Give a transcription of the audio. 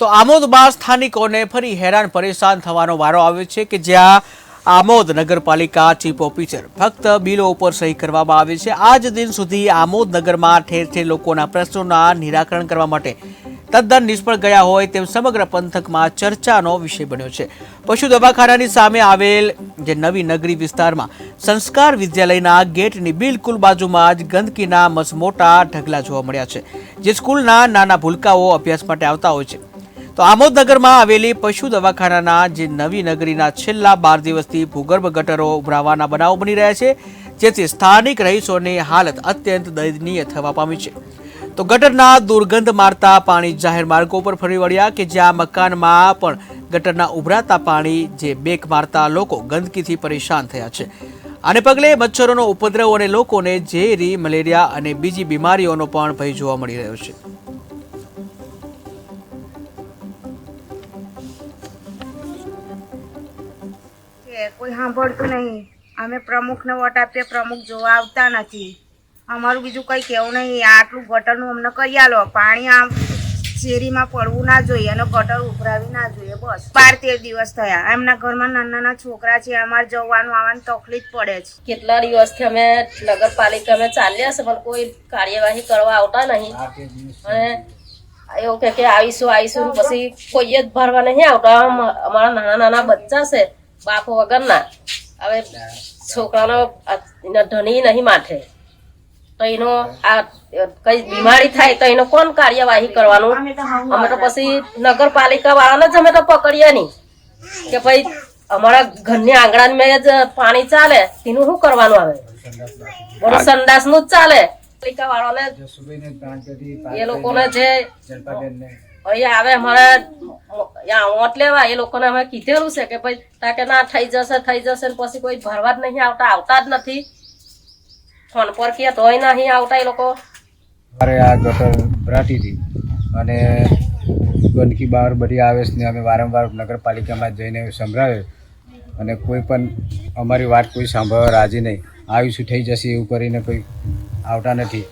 તો આમોદમાં સ્થાનિકોને ફરી હેરાન પરેશાન થવાનો વારો આવ્યો છે કે જ્યાં આમોદ નગરપાલિકા ચીફ ઓફિસર ફક્ત બિલો ઉપર સહી કરવામાં આવે છે. આજ દિન સુધી આમોદ નગરમાં ઠેર ઠેર લોકોના પ્રશ્નોના નિરાકરણ કરવા માટે તદ્દન નિષ્ફળ ગયા હોય તેમ સમગ્ર પંથકમાં ચર્ચાનો વિષય બન્યો છે. પશુ દવાખાનાની સામે આવેલ જે નવી નગરી વિસ્તારમાં સંસ્કાર વિદ્યાલયના ગેટની બિલકુલ બાજુમાં જ ગંદકીના મસમોટા ઢગલા જોવા મળ્યા છે, જે સ્કૂલના નાના ભૂલકાઓ અભ્યાસ માટે આવતા હોય છે. તો આમોદનગરમાં આવેલી પશુ દવાખાનાના જે નવી નગરીના છેલ્લા બાર દિવસથી ભૂગર્ભ ગટરો ઉભરાવાના બનાવો બની રહ્યા છે, જેથી સ્થાનિક રહીશોની હાલત અત્યંત દયનીય થવા પામી છે. તો ગટરના દુર્ગંધ મારતા પાણી જાહેર માર્ગો પર ફરી વળ્યા કે જ્યાં મકાનમાં પણ ગટરના ઉભરાતા પાણી જે બેક મારતા લોકો ગંદકીથી પરેશાન થયા છે. આને પગલે મચ્છરોનો ઉપદ્રવ અને લોકોને ઝેરી મલેરિયા અને બીજી બીમારીઓનો પણ ભય જોવા મળી રહ્યો છે. કે કોઈ સાંભળતું નહીં. અમે પ્રમુખને વોટ આપીએ પ્રમુખ જોવા આવતા નથી. અમારું બીજું કંઈ કહેવું નહીં. આટલું ગટરનું અમને કરી આલો. પાણી આમ શેરીમાં પડવું ના જોઈએ અને ગટર ઉભરાવી ના જોઈએ. બસ. બાર તેર દિવસ થયા. એમના ઘરમાં નાના નાના છોકરા છે. અમારે જવાનું આવવાની તકલીફ પડે છે. કેટલા દિવસથી અમે નગરપાલિકા અમે ચાલ્યા છે પણ કોઈ કાર્યવાહી કરવા આવતા નહીં. અને એવું કે આવીશું આવીશું પછી કોઈ જ ભરવા નહીં આવતા. અમારા નાના નાના બચ્ચા છે. બાપ વગરના. હવે છોકરાનો એના ધણી નહીં માથે. તો એનો આ કઈ બીમારી થાય તો એનો કોણ કાર્યવાહી કરવાનું? અમે તો પછી નગરપાલિકા વાળાને જ અમે તો પકડીએ નહીં. કે ભાઈ અમારા ઘરની આંગણા મેં જ પાણી ચાલે તેનું શું કરવાનું આવે બધું સંડાસનું જ ચાલે. પાલિકા વાળાને એ લોકોને જે અહીંયા આવે અમારે અહીંયા વોટ લેવા, એ લોકોને અમે કીધેલું છે કે ભાઈ તાકે ના, થઈ જશે થઈ જશે ને પછી કોઈ ભરવા જ નહીં આવતા આવતા જ નથી. ફોન પર કે તોય નહીં આવતા એ લોકો. અરે આ ગટર ભરાતી હતી અને ગંદકી બહાર બધી આવે છે ને અમે વારંવાર નગરપાલિકામાં જઈને સંભળાવે અને કોઈ પણ અમારી વાત કોઈ સાંભળવા રાજી નહીં. આવીશું થઈ જશે એવું કરીને કોઈ આવતા નથી.